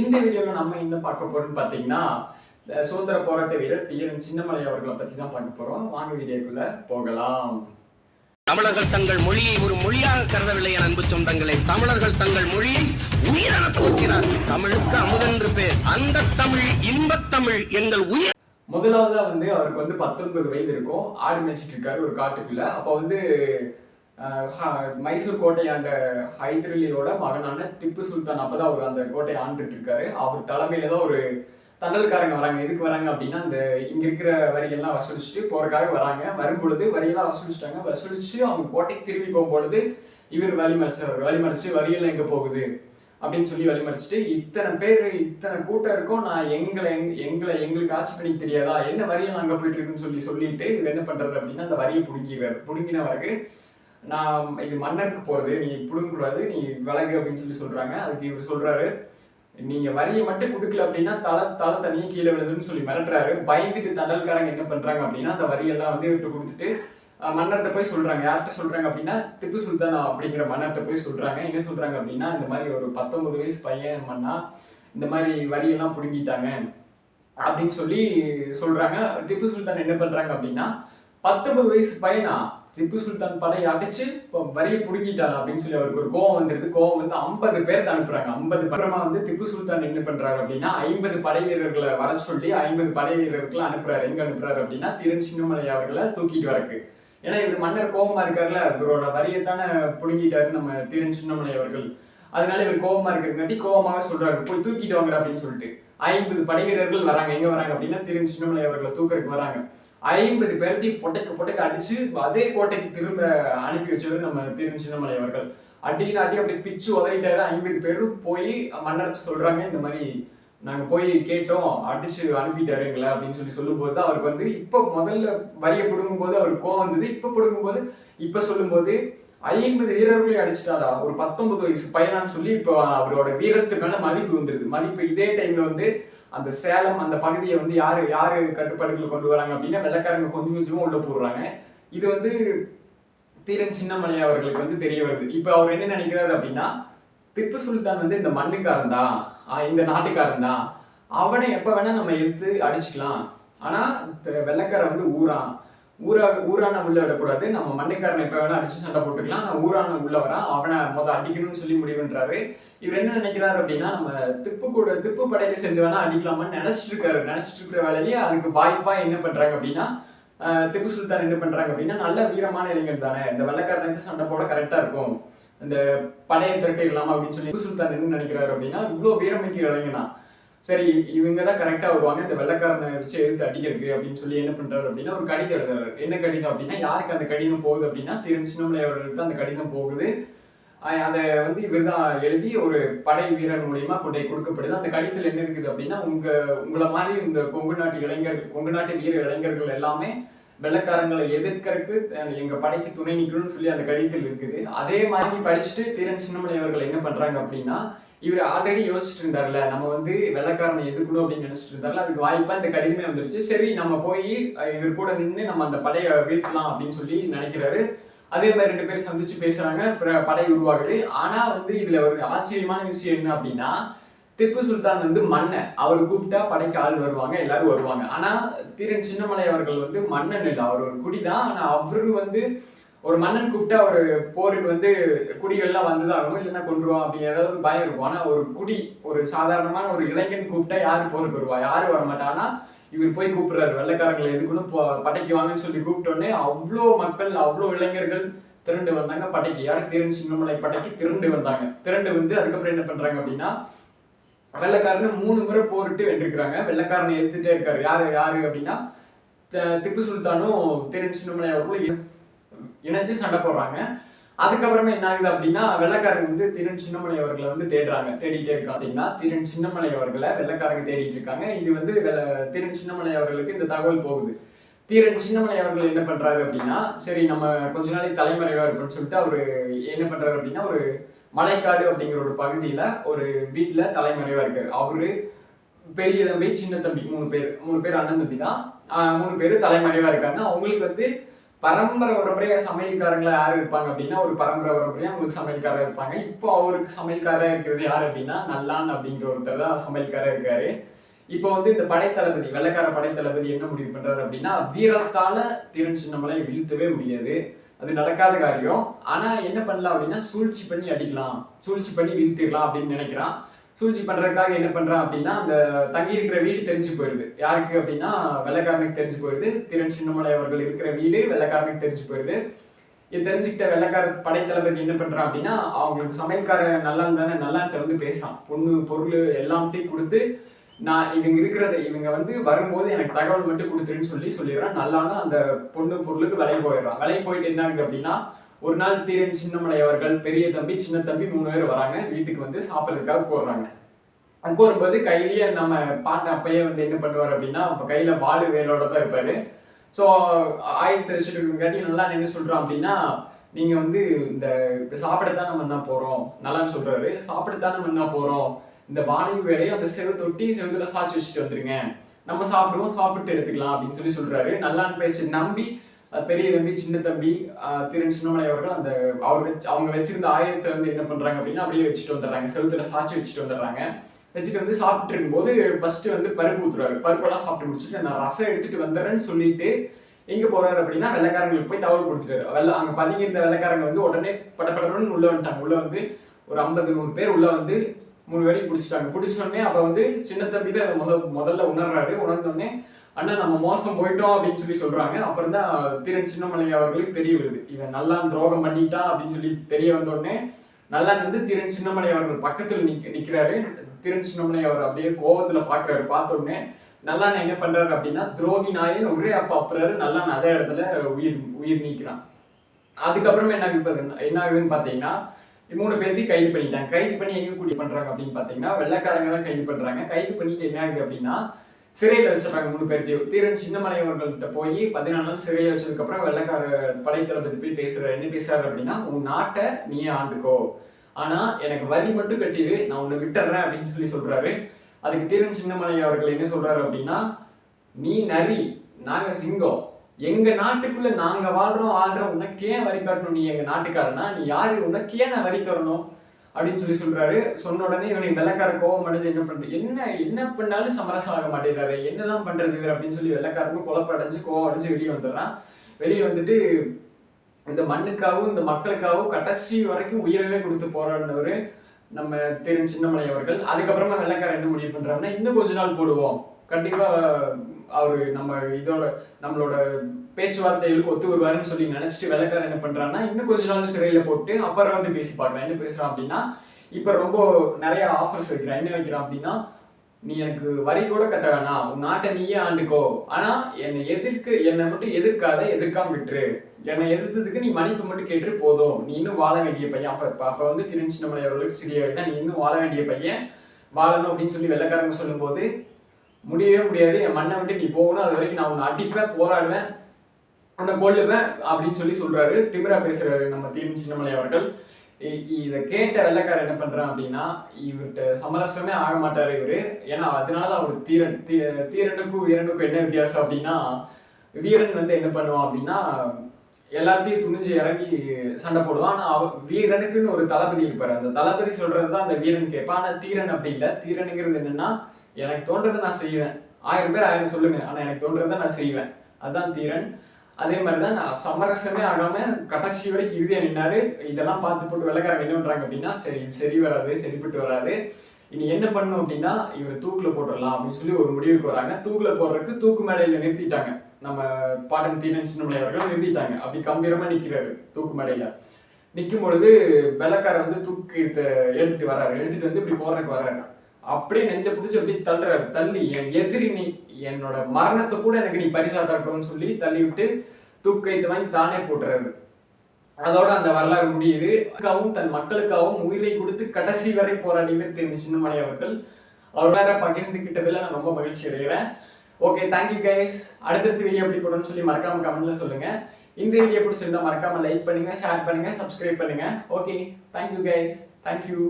இந்த வீடியோவில் நம்ம என்ன பார்க்க போறோம்னு பார்த்தீங்கன்னா சுதந்திர போராட்ட வீரர் தீரன் சின்னமலை அவர்களை பற்றி தான் பார்க்க போறோம். வாங்க வீடியோக்குள்ள போகலாம். தமிழர்கள் தங்கள் மொழியை ஒரு மொழியாக கருதவில்லை என் அன்பு சொந்தங்களே. தமிழர்கள் தங்கள் மொழியை உயிரென போக்கினார் தமிழுக்கு அமுதென்று பேர். அந்த தமிழ் இன்பத் தமிழ் எங்கள் உயிர். முதலாவதா வந்து அவருக்கு வந்து பத்தொன்பது வயது இருக்கும். ஆடு மேய்ச்சிட்டு இருக்காரு ஒரு காட்டுக்குள்ள. அப்போ வந்து மைசூர் கோட்டை ஆண்ட ஹைதரலியோட மகனான திப்பு சுல்தான் அப்பதான் அவர் அந்த கோட்டையை ஆண்டுட்டு இருக்காரு அவர் தலைமையில தான் ஒரு தண்டல்காரங்க வராங்க. எதுக்கு வராங்க அப்படின்னா அந்த இங்க இருக்கிற வரியெல்லாம் வசூலிச்சுட்டு போறதுக்காக வராங்க. வரும்பொழுது வரியெல்லாம் வசூலிச்சிட்டாங்க. வசூலிச்சு அவங்க கோட்டைக்கு திரும்பி போகும்பொழுது இவர் வழிமறிச்சார் வழிமறிச்சு வரியெல்லாம் எங்க போகுது? அப்படின்னு சொல்லி வழிமறிச்சுட்டு இத்தனை பேர் இத்தனை கூட்டம் இருக்கும். நான் எங்களை எங் எங்களை எங்களுக்கு ஆட்சி பண்ணி தெரியாதா? என்ன வரியெல்லாம் அங்கே போயிட்டு இருக்குன்னு சொல்லி சொல்லிட்டு இவர் என்ன பண்றாரு அப்படின்னா அந்த வரியை பிடிக்கிறார் பிடுங்கின பிறகு நான் இது மன்னருக்கு போகிறது நீ பிடுங்கக்கூடாது நீ விலகு அப்படின்னு சொல்லி சொல்கிறாங்க அதுக்கு இவர் சொல்கிறாரு நீங்கள் வரியை மட்டும் கொடுக்கல அப்படின்னா தலை தலை தனியாக கீழே விழுதுன்னு சொல்லி மிரட்டுறாரு. பயந்துட்டு தண்டல்காரங்க என்ன பண்ணுறாங்க அப்படின்னா அந்த வரியெல்லாம் வந்து விட்டு கொடுத்துட்டு மன்னர்கிட்ட போய் சொல்கிறாங்க யார்கிட்ட சொல்கிறாங்க அப்படின்னா திப்பு சுல்தான் அப்படிங்கிற மன்னர்கிட்ட போய் சொல்கிறாங்க என்ன சொல்கிறாங்க அப்படின்னா இந்த மாதிரி ஒரு பத்தொன்பது வயசு பையன் மன்னா இந்த மாதிரி வரியெல்லாம் பிடுங்கிட்டாங்க. அப்படின்னு சொல்லி சொல்கிறாங்க திப்பு சுல்தான் என்ன பண்ணுறாங்க அப்படின்னா பத்தொன்பது வயசு பையனா திப்பு சுல்தான் படை அடிச்சு இப்போ வரியை புடுங்கிட்டாரு அப்படின்னு சொல்லி அவருக்கு ஒரு கோவம் வந்துருது. கோவம் வந்து ஐம்பது பேர் அனுப்புறாங்க. ஐம்பது அப்புறமா வந்து திப்பு சுல்தான் என்ன பண்றாரு அப்படின்னா ஐம்பது படை வீரர்களை வர சொல்லி ஐம்பது படை வீரர்களை அனுப்புறாரு. எங்க அனுப்புறாரு அப்படின்னா திரு சின்னமலை அவர்களை தூக்கிட்டு வரக்கு. ஏன்னா இவர் மன்னர் கோபமா இருக்காருல இவரோட வரியை தானே புடுங்கிட்டாரு நம்ம திரு சின்னமலை அவர்கள். அதனால இவர் கோபமா இருக்கிறங்காட்டி கோவமாக சொல்றாரு போய் தூக்கிட்டு வாங்க அப்படின்னு சொல்லிட்டு. ஐம்பது படை வீரர்கள் வராங்க. எங்க வராங்க அப்படின்னா திரு சின்னமலை அவர்களை தூக்கறதுக்கு வராங்க. ஐம்பது பேர்த்தையும் பொட்டைக்கு பொட்டைக்கு அடிச்சு அதே கோட்டைக்கு திரும்ப அனுப்பி வச்சவர் நம்ம திரு சின்னமலை அவர்கள். அடின்னு அடி அப்படி பிச்சு உதறிட்டாரு. ஐம்பது பேரும் போய் மன்னர்கிட்ட சொல்றாங்க இந்த மாதிரி நாங்க போய் கேட்டோம் அடிச்சு அனுப்பிட்டாரு எங்களை அப்படின்னு சொல்லி சொல்லும்போது தான் அவருக்கு வந்து இப்போ முதல்ல வரிய பிடுங்கும் போது அவருக்கு கோவம் வந்தது. இப்போ பிடுங்கும் போது இப்போ சொல்லும்போது ஐம்பது வீரர்களையும் அடிச்சிட்டாரா? ஒரு பத்தொன்பது வயசு பையனான்னு சொல்லி இப்போ அவரோட வீரத்துக்கான மதிப்பு வந்துருது. மதிப்பு இதே டைம்ல வந்து அந்த சேலம் அந்த பகுதியை வந்து யாரு யாரு கட்டுப்பாடுகள் கொண்டு வராங்க அப்படின்னா வெள்ளக்காரங்க கொஞ்சம் கொஞ்சமாக உள்ள போடுறாங்க. இது வந்து தீரன் சின்னமலை அவர்களுக்கு வந்து தெரிய வருது. இப்போ அவர் என்ன நினைக்கிறாரு அப்படின்னா திப்பு சுல்தான் வந்து இந்த மண்ணுக்காரன் தான். இந்த நாட்டுக்காரன் தான். அவனை எப்போ வேணா நம்ம எடுத்து அடிச்சுக்கலாம். ஆனால் த- வெள்ளைக்காரன் வந்து ஊரான் ஊரா ஊரான உள்ள விடக்கூடாது. நம்ம மண்ணுக்காரனை எப்போ வேணா அடிச்சு சண்டை போட்டுக்கலாம். ஆனால் ஊரான உள்ள வரான். அவனை மொதல் அடிக்கணும்னு சொல்லி முடிவுன்றாரு. இவர் என்ன நினைக்கிறாரு அப்படின்னா நம்ம திப்பு கூட திப்பு படையில சேர்ந்து வேணா அடிக்கலாமான்னு நினைச்சிட்டு இருக்காரு நினைச்சிட்டு இருக்கிற வேலையிலேயே அதுக்கு வாய்ப்பா என்ன பண்றாங்க அப்படின்னா திப்பு சுல்தான் என்ன பண்றாங்க அப்படின்னா நல்ல வீரமான இளைஞர் தானே. இந்த வெள்ளக்காரன் வச்சு சண்டை போட கரெக்டா இருக்கும். இந்த படையை இல்லாம அப்படின்னு சொல்லி திப்பு சுல்தான் என்ன நினைக்கிறாரு அப்படின்னா இவ்வளவு வீரமிக்க இளைஞனா. சரி இவங்க தான் கரெக்டா வருவாங்க. இந்த வெள்ளக்காரனை வச்சு எடுத்து அடிக்கிறதுக்கு அப்படின்னு சொல்லி என்ன பண்றாரு அப்படின்னா ஒரு கடிதம் எழுதுறாரு. என்ன கடிதம் அப்படின்னா யாருக்கு அந்த கடிதம் போகுது அப்படின்னா திருச்சி நம்மளை அவர்களுக்கு அந்த கடிதம் போகுது. அதை வந்து இவர் தான் எழுதி ஒரு படை வீரர் மூலியமா கொண்டு கொடுக்கப்படுது. அந்த கடிதத்தில் என்ன இருக்குது அப்படின்னா உங்க உங்களை மாதிரி இந்த கொங்கு நாட்டு இளைஞர்கள் கொங்கு நாட்டு வீர இளைஞர்கள் எல்லாமே வெள்ளக்காரங்களை எதிர்க்கறக்கு எங்கள் எங்க படைக்கு துணை நிற்கணும்னு சொல்லி அந்த கடிதத்தில் இருக்குது. அதே மாதிரி படிச்சுட்டு தீரன் சின்னமலை அவர்கள் என்ன பண்றாங்க அப்படின்னா இவர் ஆல்ரெடி யோசிச்சுட்டு இருந்தார்ல நம்ம வந்து வெள்ளக்காரனை எதுக்கணும் அப்படின்னு நினைச்சிட்டு இருந்தார்ல அதுக்கு வாய்ப்பா இந்த கடிதமே வந்துருச்சு. சரி நம்ம போய் இவர் கூட நின்று நம்ம அந்த படையை வீழ்த்தலாம் அப்படின்னு சொல்லி நினைக்கிறாரு. அதே மாதிரி ரெண்டு பேரும் சந்திச்சு பேசுறாங்க பிற- படை உருவாகுது. ஆனா வந்து இதுல ஒரு ஆச்சரியமான விஷயம் என்ன அப்படின்னா திப்பு சுல்தான் வந்து மன்னன். அவர் கூப்பிட்டா படைக்கு ஆள் வருவாங்க எல்லாரும் வருவாங்க. ஆனா தீரன் சின்னமலை அவர்கள் வந்து மன்னன் இல்லை. அவர் ஒரு குடிதான். ஆனா அவரு வந்து ஒரு மன்னன் கூப்பிட்டா ஒரு போருக்கு வந்து குடிகள்லாம் வந்துதான் இல்லைன்னா கொண்டுருவான் அப்படி ஏதாவது ஒரு பயம் இருக்கும். ஆனா ஒரு குடி ஒரு சாதாரணமான ஒரு இளைஞன் கூப்பிட்டா யாரு போருக்கு வருவா? யாரும் வர மாட்டா இவர் போய் கூப்பிடுறாரு. வெள்ளைக்காரங்களை எதுக்குன்னு பட்டைக்கு படைக்கு வாங்கன்னு சொல்லி கூப்பிட்டோடனே அவ்வளோ மக்கள் அவ்வளோ இளைஞர்கள் திரண்டு வந்தாங்க படைக்கு. யாரும் தீரன் சின்னமலை பட்டைக்கு திரண்டு வந்தாங்க. திரண்டு வந்து அதுக்கப்புறம் என்ன பண்றாங்க அப்படின்னா வெள்ளைக்காரனை மூணு முறை போரிட்டு வென்றிருக்கிறாங்க. வெள்ளைக்காரனை எடுத்துகிட்டே இருக்காரு. யாரு யாரு அப்படின்னா த- திப்பு சுல்தானும் தீரன் சின்னமலை அவர்களும் இணை- இணைஞ்சு சண்டை போடுறாங்க. அதுக்கப்புறமே என்ன ஆகுது அப்படின்னா வெள்ளைக்காரங்க வந்து திருன் சின்னமலை அவர்களை வந்து தேடுறாங்க. தேடிட்டே இருக்காங்க. பார்த்தீங்கன்னா திரன் சின்னமலை அவர்களை வெள்ளக்காரங்க தேடிட்டு இருக்காங்க. இது வந்து வெள்ள- சின்னமலை அவர்களுக்கு இந்த தகவல் போகுது. தீரன் சின்னமலை அவர்கள் என்ன பண்றாரு அப்படின்னா சரி நம்ம கொஞ்ச நாளைக்கு தலைமறைவா இருப்போம்னு சொல்லிட்டு அவரு என்ன பண்றாரு அப்படின்னா ஒரு மலைக்காடு அப்படிங்கிற ஒரு பகுதியில ஒரு வீட்டுல தலைமறைவா இருக்காரு. அவரு பெரிய தம்பி சின்ன தம்பி மூணு பேர் மூணு பேர் அண்ணன் தம்பி தான் மூணு பேர் தலைமறைவா இருக்காங்க. அவங்களுக்கு வந்து பரம்பரை பரம்பரையா சமையல்காரங்களா யார் இருப்பாங்க அப்படின்னா ஒரு பரம்பரை பரம்பரையா உங்களுக்கு சமையல்காரர் இருப்பாங்க. இப்போ அவருக்கு சமையல்காரா இருக்கிறது யார் அப்படின்னா நல்லான் அப்படிங்கிற ஒருத்தர் தான் சமையல்காரா இருக்காரு. இப்போ வந்து இந்த படைத்தளபதி வெள்ளக்கார படைத்தளபதி என்ன முடிவு பண்றாரு அப்படின்னா வீரத்தால திறன் சின்னமலை வீழ்த்தவே முடியாது. அது நடக்காத காரியம். ஆனா என்ன பண்ணலாம் அப்படின்னா சூழ்ச்சி பண்ணி அடிக்கலாம். சூழ்ச்சி பண்ணி வீழ்த்திடலாம் அப்படின்னு நினைக்கிறான். சூழ்ச்சி பண்றதுக்காக என்ன பண்றான் அப்படின்னா அந்த தங்கி இருக்கிற வீடு தெரிஞ்சு போயிருது யாருக்கு அப்படின்னா வெள்ளக்காரனுக்கு தெரிஞ்சு போயிருது திறன் சின்னமலை அவர்கள் இருக்கிற வீடு வெள்ளக்காரனுக்கு தெரிஞ்சு போயிருது இது தெரிஞ்சுக்கிட்ட வெள்ளக்கார படைத்தளபதி என்ன பண்றான் அப்படின்னா அவங்களுக்கு சமையல்கார நல்லா தானே நல்லான்ட்ட வந்து பேசுறான். பொண்ணு பொருள் எல்லாத்தையும் கொடுத்து நான் இவங்க இருக்கிறத இவங்க வந்து வரும்போது எனக்கு தகவல் மட்டும் கொடுத்துருன்னு சொல்லி சொல்லிடுறான். நல்லானும் அந்த பொண்ணு பொருளுக்கு விலை போயிடுறான். விலை போயிட்டு என்ன ஆகுது அப்படின்னா ஒரு நாள் தீரன் சின்னமலை அவர்கள் பெரிய தம்பி சின்ன தம்பி மூணு பேர் வராங்க. வீட்டுக்கு வந்து சாப்பிட்றதுக்காக கோர்றாங்க. கோரும்போது கையிலேயே நம்ம பாட்டு அப்பயே வந்து என்ன பண்ணுவார் அப்படின்னா அப்போ கையில் வாடு வேலோட தான் இருப்பார். ஸோ ஆயிரத்தி வச்சுருக்காட்டி நல்லா என்ன சொல்கிறோம் அப்படின்னா நீங்கள் வந்து இந்த சாப்பிடத்தான் நம்ம என்ன போகிறோம் நல்லான்னு சொல்கிறாரு சாப்பிடத்தான் நம்ம என்ன போகிறோம் இந்த வாடகை வேலையை அந்த செவு தொட்டி செவுத்துல சாச்சி வச்சுட்டு வந்துருங்க. நம்ம சாப்பிடுவோம் சாப்பிட்டு எடுத்துக்கலாம் அப்படின்னு சொல்லி சொல்கிறாரு நல்லான்னு பேசி நம்பி பெரிய தம்பி சின்ன தம்பி திருன் திரு சின்னமலை அவர்கள் அந்த அவர் வச்சு அவங்க வச்சிருந்த ஆயுதத்தை வந்து என்ன பண்றாங்க அப்படின்னா அப்படியே வச்சுட்டு வந்துடுறாங்க. செவுத்துல சாச்சி வச்சுட்டு வந்துடுறாங்க. வச்சுட்டு வந்து சாப்பிட்டு இருக்கும்போது ஃபர்ஸ்ட் வந்து பருப்பு ஊத்துறாரு. பருப்பெல்லாம் சாப்பிட்டு முடிச்சுட்டு நான் ரசம் எடுத்துட்டு வந்துடுறேன்னு சொல்லிட்டு எங்க போறாரு அப்படின்னா வெள்ளைக்காரங்களுக்கு போய் தகவல் கொடுத்துட்டாரு. வெள்ள அங்க பதுங்கி இருந்த வெள்ளைக்காரங்க வந்து உடனே படப்படன்னு உள்ள வந்துட்டாங்க. உள்ள வந்து ஒரு ஐம்பது நூறு பேர் உள்ள வந்து மூணு பேரையும் பிடிச்சிட்டாங்க. பிடிச்சோடனே அப்போ வந்து சின்ன தம்பி தான் முதல் முதல்ல உணர்றாரு. உணர்ந்தோடனே அண்ணா நம்ம மோசம் போயிட்டோம் அப்படின்னு சொல்லி சொல்றாங்க. அப்புறம் தான் திறன் சின்னமலை அவர்களுக்கு தெரிய வருது இவன் நல்லா துரோகம் பண்ணிட்டா அப்படின்னு சொல்லி தெரிய வந்தோடனே நல்லா வந்து திருன் சின்னமலை அவர்கள் பக்கத்துல நிக்க நிக்கிறாரு. திருன் சின்னமலை அவர் அப்படியே கோவத்துல பாக்குறாரு. பார்த்த உடனே நல்லா என்ன பண்றாரு அப்படின்னா துரோகி நாயன் ஒரே அப்ப அப்புறாரு. நல்லா அதே இடத்துல உயிர் உயிர் நீக்கிறான். அதுக்கப்புறமே என்ன ஆகுது என்ன ஆகுதுன்னு பாத்தீங்கன்னா மூணு பேர்த்தையும் கைது பண்ணிட்டாங்க. கைது பண்ணி எங்க கூட்டி பண்றாங்க அப்படின்னு பாத்தீங்கன்னா வெள்ளக்காரங்க தான் கைது பண்றாங்க. கைது பண்ணிட்டு என்ன ஆகுது அப்படின்னா சிறையில் வச்சிடறாங்க மூணு பேர்த்தையும் தீரன் சின்னமலை அவர்கள்ட்ட போய் பதினாலு நாள் சிறையில் வச்சதுக்கப்புறம் அப்புறம் வெள்ளைக்கார படைத்தளபதி போய் பேசுகிற என்ன பேசுறாரு அப்படின்னா உன் நாட்டை நீயே ஆண்டுக்கோ. ஆனா எனக்கு வரி மட்டும் கட்டிடு நான் உன்னை விட்டுறேன் அப்படின்னு சொல்லி சொல்றாரு. அதுக்கு தீரன் சின்னமலை அவர்கள் என்ன சொல்றாரு அப்படின்னா நீ நரி நாங்க சிங்கம். எங்க நாட்டுக்குள்ள நாங்க வாழ்றோம் ஆள்றோம் உனக்கு ஏன் வரி கட்டணும்? நீ எங்க நாட்டுக்காரனா? நீ யாரு? உனக்கு ஏன் நான் வரி தரணும்? அப்படின்னு சொல்லி சொல்றாரு. சொன்ன உடனே இவனுக்கு வெள்ளக்கார கோவம் அடைஞ்சு என்ன பண்றது என்ன என்ன பண்ணாலும் சமரசம் ஆக மாட்டேங்கிறாரு என்னதான் பண்றது இவர் அப்படின்னு சொல்லி வெள்ளக்காரனும் குழப்படைஞ்சு கோவம் அடைஞ்சு வெளியே வந்துடுறான். வெளியே வந்துட்டு இந்த மண்ணுக்காகவும் இந்த மக்களுக்காகவும் கடைசி வரைக்கும் உயிரவே கொடுத்து போராடினவர் நம்ம திரு சின்னமலை அவர்கள். அதுக்கப்புறமா வெள்ளைக்காரன் என்ன முடிவு பண்றாருன்னா இன்னும் கொஞ்ச நாள் போடுவோம். கண்டிப்பா அவரு நம்ம இதோட நம்மளோட பேச்சுவார்த்தைகளுக்கு ஒத்து வருவாருன்னு சொல்லி நினைச்சிட்டு வெள்ளைக்காரன் என்ன பண்றான்னா இன்னும் கொஞ்ச நாள் சிறையில போட்டு அப்புறம் வந்து பேசி பாடுவேன். என்ன பேசுறான் அப்படின்னா இப்ப ரொம்ப நிறைய ஆஃபர்ஸ் வைக்கிறான் என்ன வைக்கிறான் அப்படின்னா நீ எனக்கு வரி கூட கட்ட வேணாம். உன் நாட்டை நீயே ஆண்டுக்கோ. ஆனா என்னை எதிர்க்கு என்னை மட்டும் எதிர்க்காத எதிர்க்காம விட்டுரு. என்னை எதிர்த்ததுக்கு நீ மன்னிப்பு மட்டும் கேட்டு போதும். நீ இன்னும் வாழ வேண்டிய பையன். அப்ப அப்ப- வந்து திருச்சின்னமலை அவர்களுக்கு சிறிய வயது நீ இன்னும் வாழ வேண்டிய பையன். வாழணும் அப்படின்னு சொல்லி வெள்ளைக்காரங்க சொல்லும்போது முடியவே முடியாது. என் மண்ணை விட்டு நீ போகணும். அது வரைக்கும் நான் உன்னை அடிப்பேன் போராடுவேன். உன்னை கொள்ளுவேன் அப்படின்னு சொல்லி சொல்றாரு. திமிரா பேசுறாரு நம்ம தீரன் சின்னமலை அவர்கள். இதை கேட்ட வெள்ளைக்காரர் என்ன பண்றான் அப்படின்னா இவர்கிட்ட சமரசமே ஆக மாட்டாரு இவரு. ஏன்னா அதனாலதான் அவர் தீரன் தீ- தீரனுக்கும் வீரனுக்கும் என்ன வித்தியாசம் அப்படின்னா வீரன் வந்து என்ன பண்ணுவான் அப்படின்னா எல்லாத்தையும் துணிஞ்சு இறங்கி சண்டை போடுவான். ஆனா அவ வீரனுக்குன்னு ஒரு தளபதி இருப்பாரு. அந்த தளபதி சொல்றது தான் அந்த வீரன் கேட்பான். ஆனா தீரன் அப்படி இல்லை. தீரனுங்கிறது என்னன்னா எனக்கு தோன்றதை நான் செய்வேன். ஆயிரம் பேர் ஆயிரம் சொல்லுங்க. ஆனா எனக்கு தோன்றதை நான் செய்வேன். அதுதான் தீரன். அதே மாதிரி தான் நான் சமரசமே ஆகாம கடைசி வரைக்கும் இறுதியாக நின்னாரு இதெல்லாம் பார்த்து போட்டு வெள்ளக்காரங்க என்ன பண்ணுறாங்க அப்படின்னா சரி இது சரி வராது சரிப்பட்டு வராது. இனி என்ன பண்ணணும் அப்படின்னா இவர் தூக்கில் போட்டுடலாம் அப்படின்னு சொல்லி ஒரு முடிவுக்கு வராங்க. தூக்கில் போடுறதுக்கு தூக்கு மேடையில் நிறுத்திட்டாங்க. நம்ம பாட்டன் தீரன் சின்னமலை அவர்கள் நிறுத்திட்டாங்க. அப்படி கம்பீரமாக நிற்கிறாரு தூக்கு மேடையில். நிற்கும் பொழுது வெள்ளக்காரர் வந்து தூக்கு எடுத்துட்டு வர்றாரு. எடுத்துட்டு வந்து இப்படி போடுறதுக்கு வர்றாரு. அப்படியே நெஞ்ச பிடிச்சி அப்படியே தள்ளுறாரு. தள்ளி என் எதிரி நீ என்னோட மரணத்தை கூட எனக்கு நீ பரிசா தரட்டும்னு சொல்லி தள்ளிவிட்டு தூக்கத்தை வாங்கி தானே போட்டுறாரு. அதோட அந்த வரலாறு முடியுது. அதுக்காகவும் தன் மக்களுக்காகவும் உயிரை கொடுத்து கடைசி வரை போராடியவர் திரு சின்னமலை அவர்கள் அவர் வேற பகிர்ந்துக்கிட்டதுல நான் ரொம்ப மகிழ்ச்சி அடைகிறேன். ஓகே தேங்க்யூ கைஸ் அடுத்தடுத்த வீடியோ எப்படி போடணும்னு சொல்லி மறக்காம கமெண்ட்ல சொல்லுங்க. இந்த வீடியோ பிடிச்சிருந்தா மறக்காம லைக் பண்ணுங்க ஷேர் பண்ணுங்க சப்ஸ்கிரைப் பண்ணுங்க. Okay thank you guys thank you